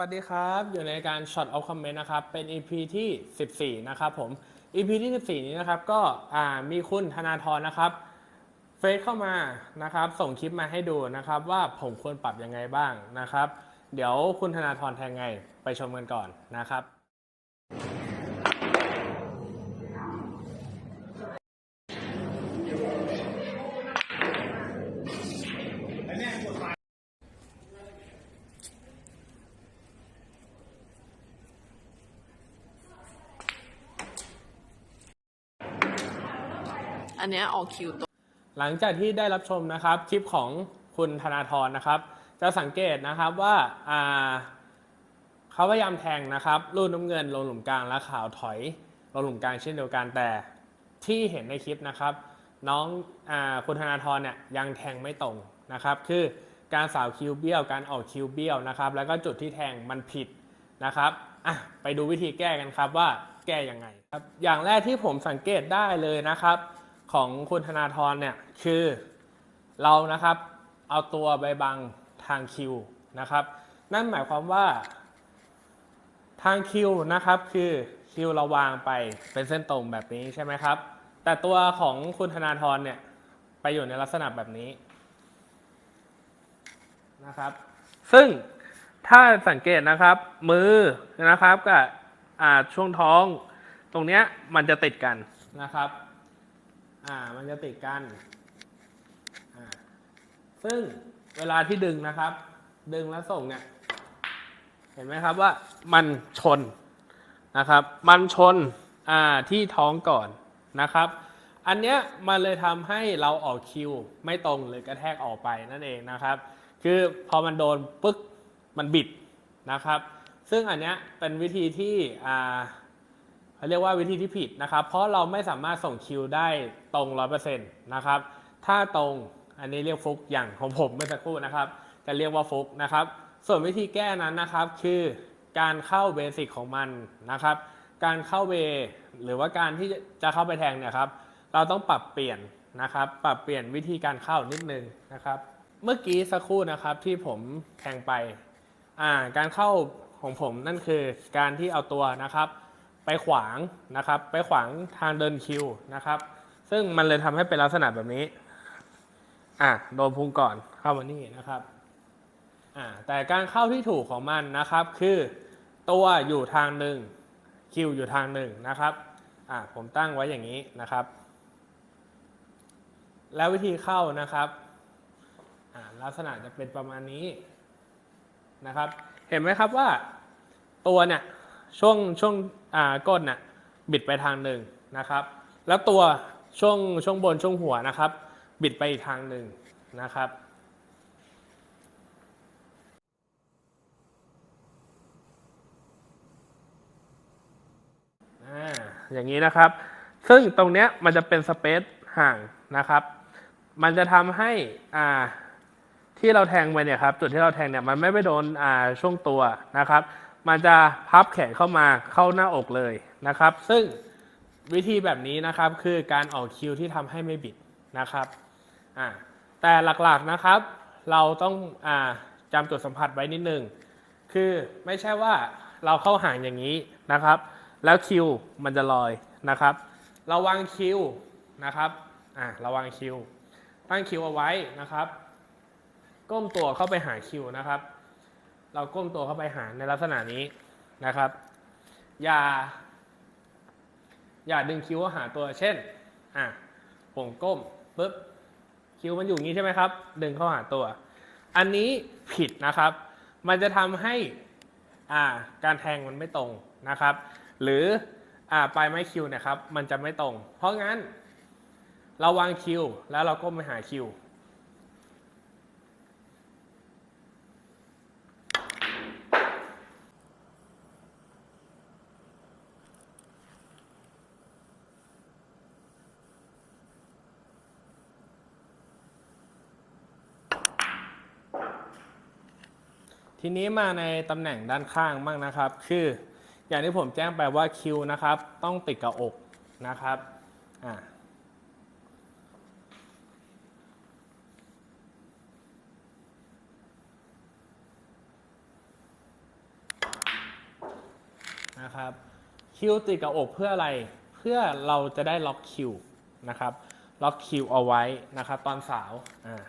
วัสดีครับ อยู่ในการ Shot of Comment นะครับ เป็น EP ที่ 14 นะครับผม EP ที่ 14 นี้นะครับ ก็มีคุณธนาธรนะครับ เฟซเข้ามานะครับ ส่งคลิปมาให้ดูนะครับ ว่าผมควรปรับยังไงบ้างนะครับ เดี๋ยวคุณธนาธรแทงไง ไปชมกันก่อนนะครับ อันเนี้ยออกคิวตัวหลังจากที่ได้รับชมนะครับคลิปของคุณธนาธรนะครับ จะสังเกตนะครับว่าอ่าเขาพยายามแทงนะครับรูดน้ำเงินลงหลุมกลางและขาวถอยลงหลุมกลางเช่นเดียวกันแต่ที่เห็นในคลิปนะครับ น้องอาคุณธนาธรเนี่ยยังแทงไม่ตรงนะครับ คือการสาวคิวเบี้ยวการออกคิวเบี้ยวนะครับ แล้วก็จุดที่แทงมันผิดนะครับอะไปดูวิธีแก้กันครับว่าแก้ยังไงครับอย่างแรกที่ผมสังเกตได้เลยนะครับ ของคุณธนาธรเนี่ยคือเรานะครับเอาตัวใบบังทางคิวนะครับ นั่นหมายความว่า ทางคิวนะครับคือคิวเราวางไปเป็นเส้นตรงแบบนี้ใช่ไหมครับ แต่ตัวของคุณธนาธรเนี่ยไปอยู่ในลักษณะแบบนี้นะครับ ซึ่งถ้าสังเกตนะครับ มือนะครับกับช่วงท้อง ตรงเนี้ยมันจะติดกันนะครับ อ่ามันจะติดกันอ่าซึ่งเวลาที่ดึงนะครับ ดึงแล้วส่งเนี่ย เห็นไหมครับว่ามันชนนะครับ มันชนอ่าที่ท้องก่อนนะครับ อันเนี้ยมันเลยทำให้เราออกคิว ไม่ตรงหรือกระแทกออกไปนั่นเองนะครับ คือพอมันโดนปึ๊กมันบิดนะครับ ซึ่งอันเนี้ยเป็นวิธีที่อ่า เขาเรียกว่าวิธีที่ผิดนะครับ เพราะเราไม่สามารถส่งคิวได้ตรง 100%นะครับ ถ้าตรงอันนี้เรียกฟุกอย่างของผมเมื่อสักครู่นะครับ จะเรียกว่าฟุกนะครับ ส่วนวิธีแก้นั้นนะครับคือการเข้าเบสิกของมันนะครับ การเข้าเวหรือว่าการที่จะเข้าไปแทงเนี่ยครับ เราต้องปรับเปลี่ยนนะครับ ปรับเปลี่ยนวิธีการเข้านิดนึงนะครับ เมื่อกี้สักครู่นะครับที่ผมแทงไป อ่า การเข้าของผมนั่นคือการที่เอาตัวนะครับ ไปขวางนะครับ ไปขวางทางเดินคิวนะครับ ซึ่งมันเลยทำให้เป็นลักษณะแบบนี้ อะโดนพุงก่อนเข้ามานี่นะครับ อ่าแต่การเข้าที่ถูกของมันนะครับ คือตัวอยู่ทางหนึ่งคิวอยู่ทางหนึ่งนะครับ อ่าผมตั้งไว้อย่างนี้นะครับ แล้ววิธีเข้านะครับอ่าลักษณะจะเป็นประมาณนี้นะครับ เห็นไหมครับว่าตัวเนี่ยช่วงช่วง อ่าก้นน่ะบิดไปทางหนึ่งนะครับ แล้วตัวช่วงช่วงบนช่วงหัวนะครับ บิดไปอีกทางหนึ่งนะครับอ่าอย่างนี้นะครับ ซึ่งตรงเนี้ยมันจะเป็นสเปซห่างนะครับ มันจะทำให้อ่าที่เราแทงไปเนี่ยครับ จุดที่เราแทงเนี่ยมันไม่ไปโดนอ่าช่วงตัวนะครับ มันจะพับแขนเข้ามาเข้าหน้าอกเลยนะครับ ซึ่งวิธีแบบนี้นะครับคือการออกคิวที่ทำให้ไม่บิดนะครับอ่าแต่หลักๆนะครับ เราต้องอ่าจำจุดสัมผัสไว้นิดนึงคือไม่ใช่ว่าเราเข้าห่างอย่างนี้นะครับ แล้วคิวมันจะลอยนะครับ ระวังคิวนะครับอ่าระวังคิวตั้งคิวเอาไว้นะครับ ก้มตัวเข้าไปหาคิวนะครับ เราก้มตัวเข้าไปหาในลักษณะนี้นะครับ อย่า อย่าดึงคิวเข้าหาตัวเช่นอะผมก้มปุ๊บคิวมันอยู่งี้ใช่ไหมครับ ดึงเข้าหาตัว อันนี้ผิดนะครับ มันจะทำให้อ่าการแทงมันไม่ตรงนะครับ หรืออ่าปลายไม้คิวนะครับ มันจะไม่ตรง เพราะงั้นเราวางคิวแล้วเราก้มไปหาคิว ทีนี้มาในตำแหน่งด้านข้างบ้างนะครับ คือ อย่างที่ผมแจ้งไปว่าคิวนะครับ ต้องติดกับอกนะครับอ่านะครับคิวติดกับอกเพื่ออะไร เพื่อเราจะได้ล็อกคิวนะครับ ล็อกคิวเอาไว้นะครับ ตอนสาวอ่า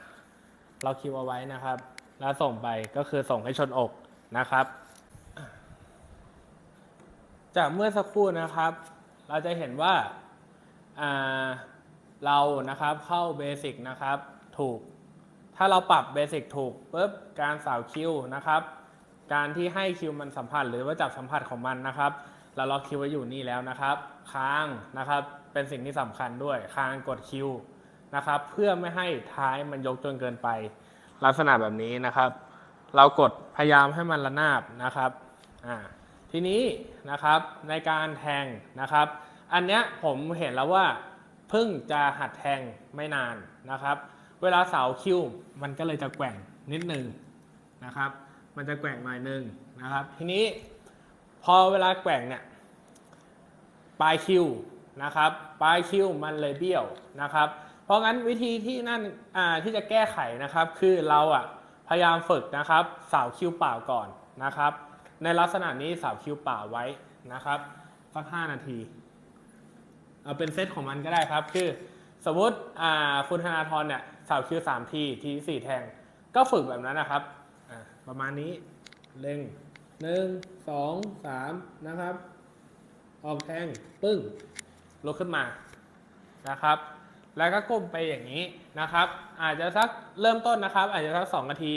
ล็อกคิวเอาไว้นะครับ แล้วส่งไปก็คือส่งให้ชนอกนะครับ จากเมื่อสักครู่นะครับ เราจะเห็นว่าาเรานะครับเข้าเบสิกนะครับถูก ถ้าเราปรับเบสิกถูกปุ๊บการสาวคิวนะครับ การที่ให้คิวมันสัมผัสหรือว่าจับสัมผัสของมันนะครับเราล็อกคิวไว้อยู่นี่แล้วนะครับ ค้างนะครับเป็นสิ่งที่สำคัญด้วยค้างกดคิวนะครับ เพื่อไม่ให้ท้ายมันยกจนเกินไป ลักษณะแบบนี้นะครับ เรากดพยายามให้มันระนาบนะครับทีนี้นะครับในการแทงนะครับ อันเนี้ยผมเห็นแล้วว่าเพิ่งจะหัดแทงไม่นานนะครับ เวลาเสาคิวมันก็เลยจะแกว่งนิดนึงนะครับ มันจะแกว่งหน่อยนึงนะครับ ทีนี้พอเวลาแกว่งเนี่ยปลายคิวนะครับ ปลายคิวมันเลยเบี้ยวนะครับ เพราะงั้นวิธีที่นั่นที่จะแก้ไขนะครับ คือเราอะพยายามฝึกนะครับ สาวคิ้วเปล่าก่อนนะครับ ในลักษณะนี้สาวคิ้วเปล่าไว้นะครับสัก5นาทีเอาเป็นเซตของมันก็ได้ครับ คือสมมติคุณธนาธรเนี่ยสาวคิ้วสามทีทีสี่แทง ก็ฝึกแบบนั้นนะครับประมาณนี้เล็งหนึ่งสองสามนะครับออกแทงปึ้งลุกขึ้นมานะครับ แล้วก็ก้มไปอย่างนี้นะครับ อาจจะสักเริ่มต้นนะครับ อาจจะสักสองนาที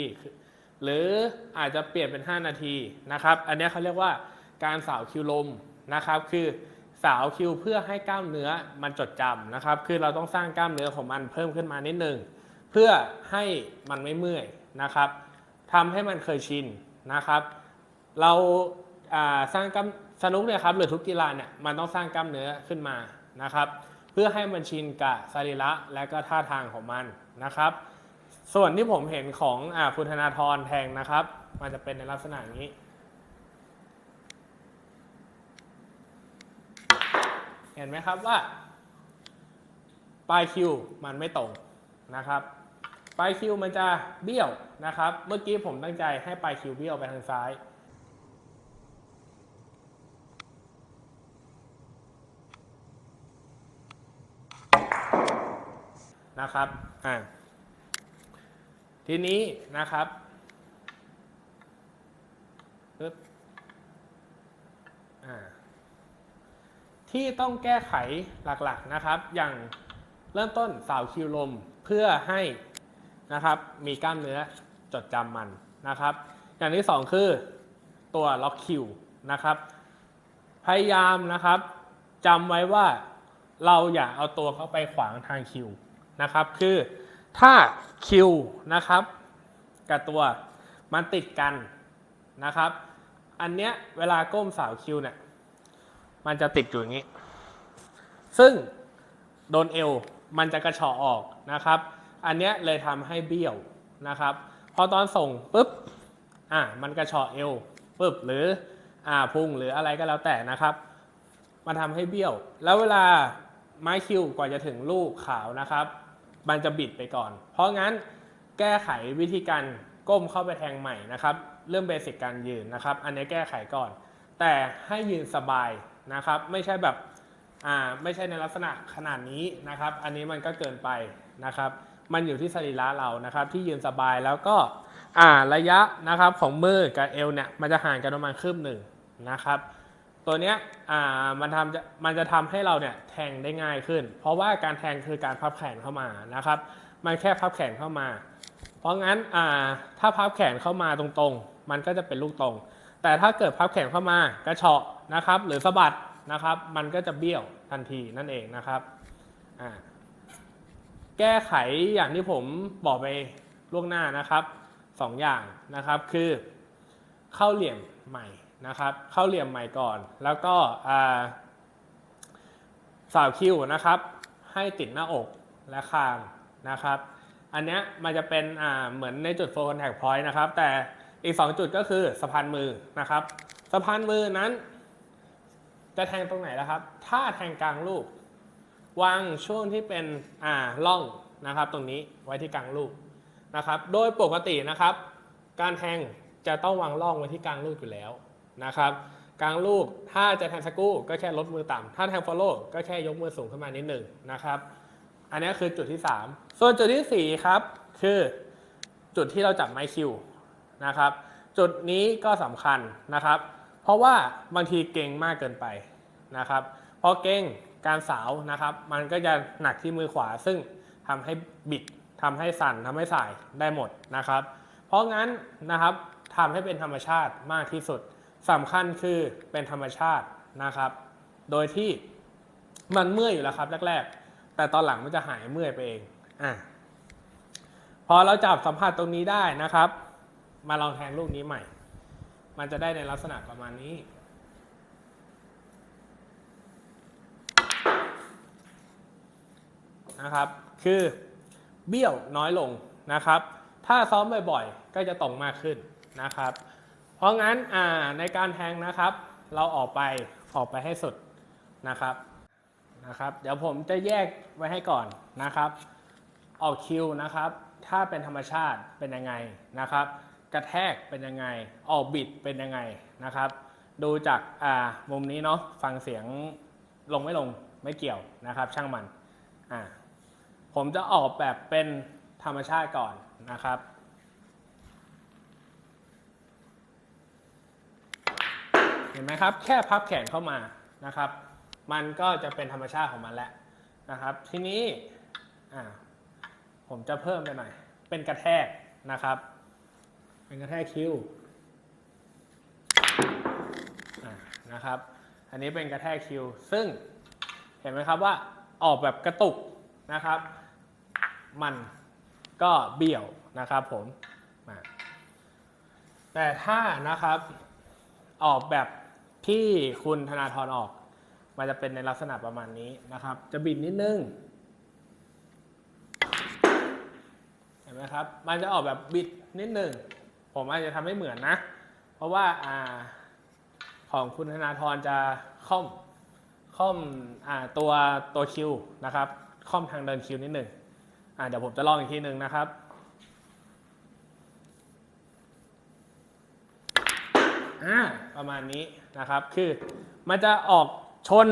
หรืออาจจะเปลี่ยนเป็น 5 นาทีนะครับ อันนี้เขาเรียกว่าการสาวคิวลมนะครับ คือสาวคิวเพื่อให้กล้ามเนื้อมันจดจำนะครับ คือเราต้องสร้างกล้ามเนื้อของมันเพิ่มขึ้นมานิดนึงเพื่อให้มันไม่เมื่อยนะครับทำให้มันเคยชินนะครับ เราอ่าสร้างกล้ามสนุกเนี่ยครับหรือทุกกีฬาเนี่ยมันต้องสร้างกล้ามเนื้อขึ้นมานะครับ เพื่อให้มันชินกับสรีระและก็ท่าทางของมันนะครับ ส่วนที่ผมเห็นของอคุณธนาธรแทงนะครับ มันจะเป็นในลักษณะนี้ เห็นไหมครับว่าปลายคิวมันไม่ตรงนะครับปลายคิวมันจะเบี้ยวนะครับ เมื่อกี้ผมตั้งใจให้ปลายคิวเบี้ยวไปทางซ้าย นะครับอ่าทีนี้นะครับปึ๊บอ่าที่ต้องแก้ไขหลักๆนะครับ อย่างเริ่มต้นสาวคิวลมเพื่อให้นะครับมีกล้ามเนื้อจดจำมันนะครับ อย่างที่สองคือตัวล็อกคิวนะครับ พยายามนะครับจำไว้ว่าเราอย่าเอาตัวเข้าไปขวางทางคิว นะครับคือถ้าคิวนะครับกับตัวมันติดกันนะครับ อันเนี้ยเวลาก้มสาวคิวเนี่ยมันจะติดอยู่อย่างนี้ ซึ่งโดนเอวมันจะกระเฉาะออกนะครับ อันเนี้ยเลยทำให้เบี้ยวนะครับพอตอนส่งปุ๊บอะมันกระเฉาะเอวปุ๊บหรืออ่าพุงหรืออะไรก็แล้วแต่นะครับมาทำให้เบี้ยว แล้วเวลาไม้คิวกว่าจะถึงลูกขาวนะครับ มันจะบิดไปก่อน เพราะงั้นแก้ไขวิธีการก้มเข้าไปแทงใหม่นะครับ เรื่องเบสิกการยืนนะครับ อันนี้แก้ไขก่อน แต่ให้ยืนสบายนะครับ ไม่ใช่แบบอ่าไม่ใช่ในลักษณะขนาดนี้นะครับ อันนี้มันก็เกินไปนะครับ มันอยู่ที่สรีระเรานะครับ ที่ยืนสบายแล้วก็อ่าระยะนะครับของมือกับเอวเนี่ยมันจะห่างกันประมาณคืบหนึ่งนะครับ ตัวเนี้ยอ่ามันทำจะมันจะทำให้เราเนี่ยแทงได้ง่ายขึ้น เพราะว่าการแทงคือการพับแขนเข้ามานะครับ มันแค่พับแขนเข้ามา เพราะงั้นอ่าถ้าพับแขนเข้ามาตรงๆ มันก็จะเป็นลูกตรง แต่ถ้าเกิดพับแขนเข้ามากระเฉาะนะครับ หรือสะบัดนะครับ มันก็จะเบี้ยวทันทีนั่นเองนะครับอ่าแก้ไขอย่างที่ผมบอกไปล่วงหน้านะครับสองอย่างนะครับคือเข้าเหลี่ยมใหม่ นะครับเข้าเหลี่ยมใหม่ก่อน แล้วก็สาวคิวนะครับ ให้ติดหน้าอกและคางนะครับ อันเนี้ยมันจะเป็นเหมือนในจุดโฟกัสแท็กพอยต์นะครับ แต่อีก 2 จุดก็คือสะพานมือนะครับ สะพานมือนั้น จะแทงตรงไหนแล้วครับ ถ้าแทงกลางลูก วางช่วงที่เป็นอ่าล่องนะครับ ตรงนี้ไว้ที่กลางลูกนะครับ โดยปกตินะครับ การแทงจะต้องวางล่องไว้ที่กลางลูกอยู่แล้ว นะครับกลางลูกถ้าจะแทงสกรูก็แค่ลดมือต่ำถ้าแทงฟอลโล่ก็แค่ยกมือสูงขึ้นมานิดหนึ่งนะครับ อันนี้คือจุดที่ 3 ส่วนจุดทีสี่4 ครับ คือจุดที่เราจับไม้คิวนะครับ จุดนี้ก็สำคัญนะครับ เพราะว่าบางทีเก่งมากเกินไปนะครับพอเก่งการสาวนะครับ มันก็จะหนักที่มือขวา ซึ่งทำให้บิดทำให้สั่นทำให้สายได้หมดนะครับ เพราะงั้นนะครับทำให้เป็นธรรมชาติมากที่สุด สำคัญคือเป็นธรรมชาตินะครับ โดยที่มันเมื่อยอยู่แล้วครับแรก ๆ แต่ตอนหลังมันจะหายเมื่อยไปเองอะพอเราจับสัมผัสตรงนี้ได้นะครับ มาลองแทงลูกนี้ใหม่ มันจะได้ในลักษณะประมาณนี้ นะครับ คือเบี้ยวน้อยลงนะครับ ถ้าซ้อมบ่อยๆ ก็จะตรงมากขึ้นนะครับเพ ราะงั้นในการแทงนะครับ เราออกไปออกไปให้สุดนะครับนะครับ เดี๋ยวผมจะแยกไว้ให้ก่อนนะครับ ออกคิวนะครับ ถ้าเป็นธรรมชาติเป็นยังไงนะครับ กระแทกเป็นยังไง ออกบิดเป็นยังไงนะครับ ดูจากอ่ามุมนี้เนาะฟังเสียงลงไม่ลงไม่เกี่ยวนะครับ ช่างมันอ่าผมจะออกแบบเป็นธรรมชาติก่อนนะครับ เห็นไหมครับ แค่พับแขนเข้ามานะครับ มันก็จะเป็นธรรมชาติของมันแล้วนะครับ ทีนี้ผมจะเพิ่มไปหน่อย เป็นกระแทกนะครับ เป็นกระแทกคิ้วนะครับ อันนี้เป็นกระแทกคิ้วซึ่งเห็นไหมครับว่าออกแบบกระตุกนะครับ มันก็เบี้ยวนะครับผมมาแต่ถ้านะครับออกแบบ ที่คุณธนาธรออก มันจะเป็นในลักษณะประมาณนี้นะครับ จะบิดนิดนึง เห็นไหมครับ มันจะออกแบบบิดนิดนึง ผมอาจจะทำให้เหมือนนะ เพราะว่าอ่าของคุณธนาธรจะค่อมค่อมอ่าตัวตัวคิวนะครับค่อมทางเดินคิวนิดหนึ่งอ่าเดี๋ยวผมจะลองอีกทีหนึ่งนะครับ อ่าประมาณนี้นะครับ คือมันจะออกชน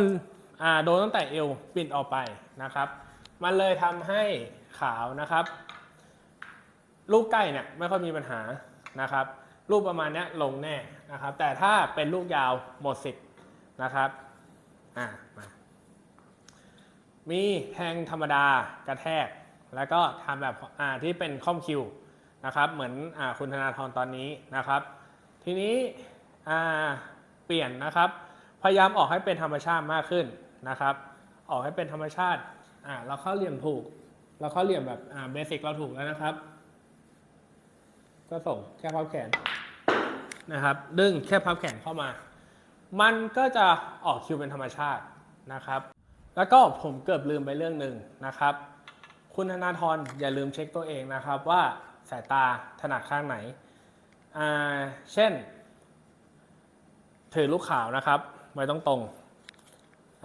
อ่าโดนตั้งแต่เอวปิดออกไปนะครับ มันเลยทำให้ขาวนะครับลูกใกล้เนี่ยไม่ค่อยมีปัญหานะครับลูกประมาณนี้ลงแน่นะครับ แต่ถ้าเป็นลูกยาวหมดสิทธิ์นะครับอ่ามามีแทงธรรมดากระแทก แล้วก็ทำแบบอ่าที่เป็นคอมคิวนะครับ เหมือนอ่าคุณธนาธรตอนนี้นะครับ ทีนี้ อ่าเปลี่ยนนะครับ พยายามออกให้เป็นธรรมชาติมากขึ้นนะครับ ออกให้เป็นธรรมชาติอ่าเราเข้าเหลี่ยมถูก เราเข้าเหลี่ยมแบบอ่าเบสิกเราถูกแล้วนะครับ ก็ส่งแค่พับแขนนะครับ ดึงแค่พับแขนเข้ามา มันก็จะออกคิวเป็นธรรมชาตินะครับ แล้วก็ผมเกือบลืมไปเรื่องหนึ่งนะครับ คุณธนาธรอย่าลืมเช็คตัวเองนะครับว่าสายตาถนัดข้างไหน เช่น ถือลูกขาวนะครับไว้ต้องตรง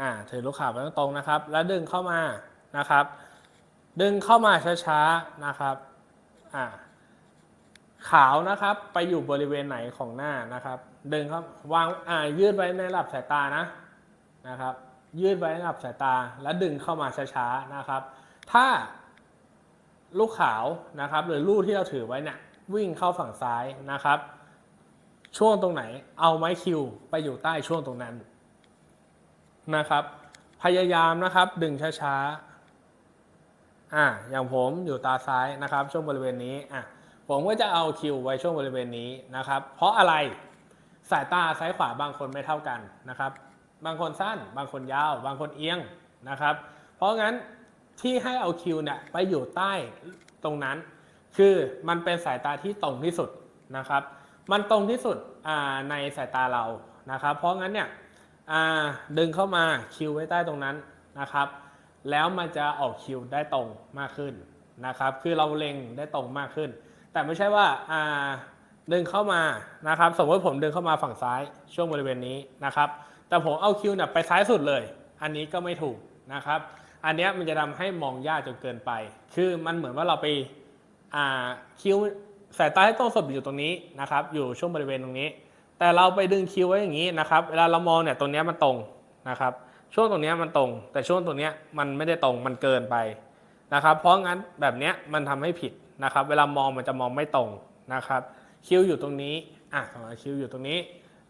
อ่าถือลูกขาวไว้ต้องตรงนะครับ แล้วดึงเข้ามานะครับ ดึงเข้ามาช้าๆนะครับอ่าขาวนะครับไปอยู่บริเวณไหนของหน้านะครับ ดึงเข้าวางอ่ายืดไว้ในระดับสายตานะนะครับ ยืดไว้ในระดับสายตา แล้วดึงเข้ามาช้าๆนะครับ ถ้าลูกขาวนะครับ หรือลูกที่เราถือไว้เนี่ยวิ่งเข้าฝั่งซ้ายนะครับ ช่วงตรงไหน เอาไม้คิวไปอยู่ใต้ช่วงตรงนั้นนะครับ พยายามนะครับดึงช้าๆอ่าอย่างผมอยู่ตาซ้ายนะครับ ช่วงบริเวณนี้อะผมก็จะเอาคิวไว้ช่วงบริเวณนี้นะครับ เพราะอะไรสายตาซ้ายขวาบางคนไม่เท่ากันนะครับ บางคนสั้น บางคนยาว บางคนเอียงนะครับ เพราะงั้นที่ให้เอาคิวเนี่ยไปอยู่ใต้ตรงนั้น คือมันเป็นสายตาที่ตรงที่สุดนะครับ มันตรงที่สุดในสายตาเรานะครับ เพราะงั้นเนี่ยดึงเข้ามาคิวไว้ใต้ตรงนั้นนะครับ แล้วมันจะออกคิวได้ตรงมากขึ้นนะครับ คือเราเล็งได้ตรงมากขึ้น แต่ไม่ใช่ว่าดึงเข้ามานะครับ สมมติผมดึงเข้ามาฝั่งซ้ายช่วงบริเวณนี้นะครับ แต่ผมเอาคิวเนี่ยไปซ้ายสุดเลย อันนี้ก็ไม่ถูกนะครับ อันนี้มันจะทำให้มองยากจนเกินไป คือมันเหมือนว่าเราไปคิว สายตาที่ตรงสดอยู่ตรงนี้นะครับ อยู่ช่วงบริเวณตรงนี้ แต่เราไปดึงคิวไว้อย่างนี้นะครับ เวลาเรามองเนี่ยตรงนี้มันตรงนะครับ ช่วงตรงนี้มันตรง แต่ช่วงตรงนี้มันไม่ได้ตรงมันเกินไปนะครับ เพราะงั้นแบบเนี้ยมันทำให้ผิดนะครับ เวลามองมันจะมองไม่ตรงนะครับ คิวอยู่ตรงนี้อะคิวอยู่ตรงนี้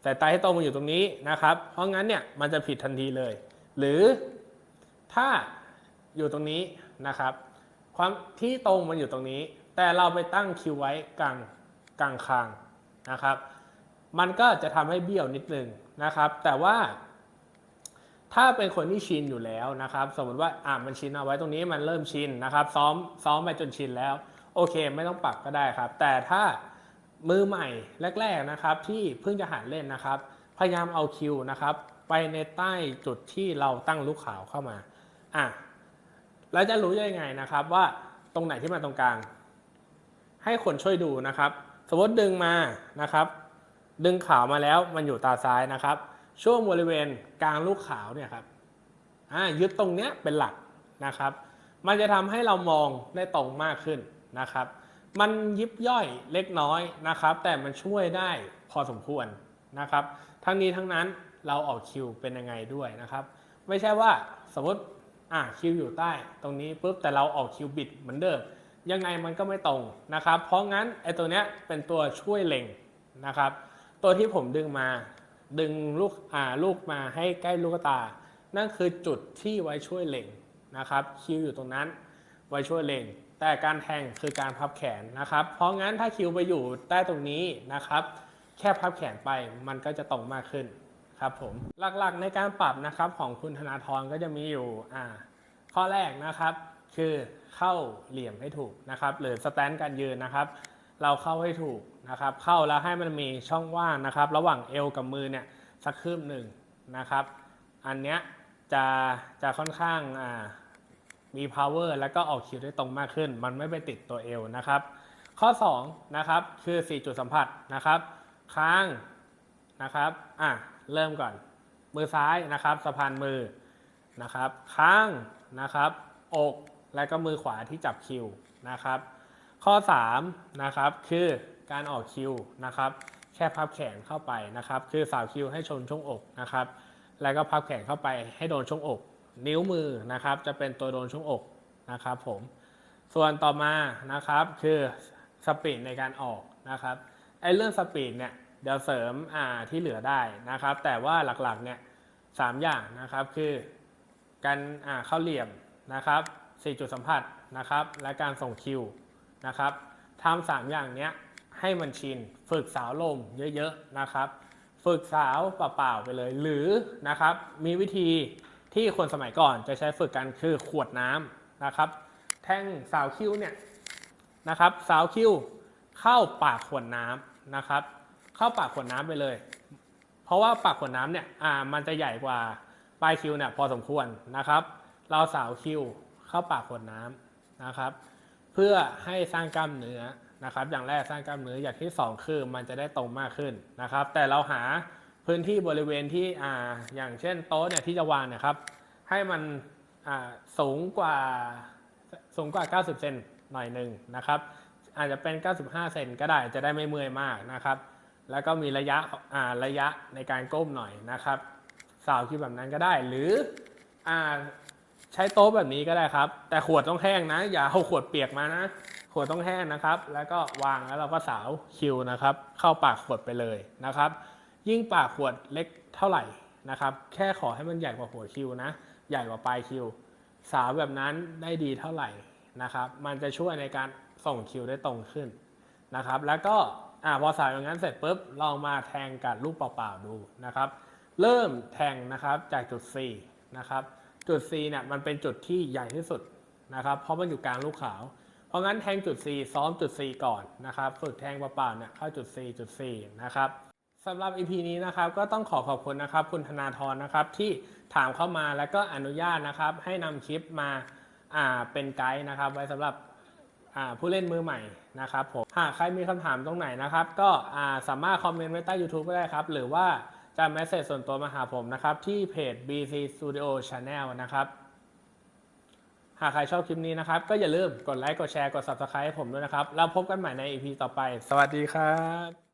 สายตาให้ตรงมาอยู่ตรงนี้นะครับ เพราะงั้นเนี่ยมันจะผิดทันทีเลย หรือถ้าอยู่ตรงนี้นะครับ ความที่ตรงมันอยู่ตรงนี้ แต่เราไปตั้งคิวไว้กลางกลางคางนะครับ มันก็จะทำให้เบี้ยวนิดนึงนะครับ แต่ว่าถ้าเป็นคนที่ชินอยู่แล้วนะครับ สมมติว่าอ่ามันชินเอาไว้ตรงนี้มันเริ่มชินนะครับ ซ้อมซ้อมไปจนชินแล้ว โอเค ไม่ต้องปรับก็ได้ครับ แต่ถ้ามือใหม่แรก ๆนะครับ ที่เพิ่งจะหัดเล่นนะครับ พยายามเอาคิวนะครับ ไปในใต้จุดที่เราตั้งลูกขาวเข้ามาอะแล้วจะรู้ยังไงนะครับว่าตรงไหนที่มันตรงกลาง ให้คนช่วยดูนะครับ สมมติดึงมานะครับ ดึงขาวมาแล้วมันอยู่ตาซ้ายนะครับ ช่วงบริเวณกลางลูกขาวเนี่ยครับอ่ายึดตรงเนี้ยเป็นหลักนะครับ มันจะทำให้เรามองได้ตรงมากขึ้นนะครับ มันยิบย่อยเล็กน้อยนะครับ แต่มันช่วยได้พอสมควรนะครับ ทั้งนี้ทั้งนั้นเราออกคิวเป็นยังไงด้วยนะครับ ไม่ใช่ว่าสมมติอ่าคิวอยู่ใต้ ตรงนี้ปุ๊บแต่เราออกคิวบิดเหมือนเดิม ยังไงมันก็ไม่ตรงนะครับ เพราะงั้นไอตัวเนี้ยเป็นตัวช่วยเล็งนะครับ ตัวที่ผมดึงมาดึงลูกอ่าลูกมาให้ใกล้ลูกตา นั่นคือจุดที่ไว้ช่วยเล็งนะครับคิวอยู่ตรงนั้นไว้ช่วยเล็ง แต่การแทงคือการพับแขนนะครับ เพราะงั้นถ้าคิวไปอยู่ใต้ตรงนี้นะครับ แค่พับแขนไปมันก็จะตรงมากขึ้นครับผมหลักๆในการปรับนะครับของคุณธนาธรก็จะมีอยู่อ่าข้อแรกนะครับ คือเข้าเหลี่ยมให้ถูกนะครับ หรือสแตนการยืนนะครับ เราเข้าให้ถูกนะครับ เข้าแล้วให้มันมีช่องว่างนะครับ ระหว่างเอวกับมือเนี่ยสักคืบหนึ่งนะครับ อันเนี้ยจะจะค่อนข้างอ่ามี power แล้วก็ออกคิวได้ตรงมากขึ้น มันไม่ไปติดตัวเอวนะครับ ข้อ2นะครับคือ 4 จุดสัมผัสนะครับ ค้างนะครับอะเริ่มก่อน มือซ้ายนะครับสะพานมือนะครับ ค้างนะครับ อก และก็มือขวาที่จับคิวนะครับ ข้อ3นะครับคือการออกคิวนะครับ แค่พับแขนเข้าไปนะครับ คือสาวคิวให้ชนช่วงอกนะครับ แล้วก็พับแขนเข้าไปให้โดนช่วงอก นิ้วมือนะครับจะเป็นตัวโดนช่วงอกนะครับผมส่วนต่อมานะครับคือสปีดในการออกนะครับไอ้เรื่องสปีดเนี่ยเดี๋ยวเสริมอ่าที่เหลือได้นะครับ แต่ว่าหลักๆเนี่ยสามอย่างนะครับคือการอ่าเข้าเหลี่ยมนะครับ สี่จุดสัมผัสนะครับ และการส่งคิวนะครับทำสามอย่างเนี้ยให้มันชิน ฝึกสาวลมเยอะๆนะครับ ฝึกสาวเปล่าๆไปเลย หรือนะครับมีวิธีที่คนสมัยก่อนจะใช้ฝึกกันคือขวดน้ำนะครับ แท่งสาวคิ้วเนี่ยนะครับสาวคิ้วเข้าปากขวดน้ำนะครับ เข้าปากขวดน้ำไปเลย เพราะว่าปากขวดน้ำเนี่ยอ่ามันจะใหญ่กว่าปลายคิ้วเนี่ยพอสมควรนะครับ เราสาวคิ้ว เข้าปากขวดน้ำนะครับ เพื่อให้สร้างกล้ามเนื้อนะครับ อย่างแรกสร้างกล้ามเนื้ออย่างที่สองคือมันจะได้ตรงมากขึ้นนะครับ แต่เราหาพื้นที่บริเวณที่อ่าอย่างเช่นโต๊ะเนี่ยที่จะวางนะครับ ให้มันอ่าสูงกว่าสูงกว่า 90 เซนหน่อยหนึ่งนะครับ อาจจะเป็น 95 เซนก็ได้จะได้ไม่เมื่อยมากนะครับ แล้วก็มีระยะอ่าระยะในการก้มหน่อยนะครับสาวคิดแบบนั้นก็ได้หรืออ่า ใช้โต๊ะแบบนี้ก็ได้ครับ แต่ขวดต้องแห้งนะ อย่าเอาขวดเปียกมานะ ขวดต้องแห้งนะครับ แล้วก็วางแล้วเราก็สาวคิวนะครับ เข้าปากขวดไปเลยนะครับ ยิ่งปากขวดเล็กเท่าไหร่นะครับ แค่ขอให้มันใหญ่กว่าหัวคิวนะ ใหญ่กว่าปลายคิว สาวแบบนั้นได้ดีเท่าไหร่นะครับ มันจะช่วยในการส่งคิวได้ตรงขึ้นนะครับ แล้วก็อ่าพอสาวอย่างนั้นเสร็จปุ๊บลองมาแทงกับลูกเปล่าๆดูนะครับ เริ่มแทงนะครับจากจุด C นะครับ จุด C เนี่ยมันเป็นจุดที่ใหญ่ที่สุดนะครับเพราะมันอยู่กลางลูกขาว เพราะงั้นแทงจุด C ซ้อมจุด C ก่อนนะครับฝึกแทงเปล่าๆเนี่ยเข้าจุด C จุด C นะครับสำหรับ EP นี้นะครับก็ต้องขอขอบคุณนะครับคุณธนาธรนะครับที่ถามเข้ามาแล้วก็อนุญาตนะครับให้นำคลิปมาอ่าเป็นไกด์นะครับ ไว้สำหรับอ่าผู้เล่นมือใหม่นะครับผมหากใครมีคำถามตรงไหนนะครับ ก็อ่าสามารถคอมเมนต์ไว้ใต้ YouTube ก็ได้ครับ หรือว่า จะแมสเซจส่วนตัวมาหาผมนะครับ ที่เพจ BC Studio Channel นะครับ หากใครชอบคลิปนี้นะครับ ก็อย่าลืมกดไลค์ กดแชร์ กด Subscribe ให้ผมด้วยนะครับ แล้วพบกันใหม่ใน EP ต่อไป สวัสดีครับ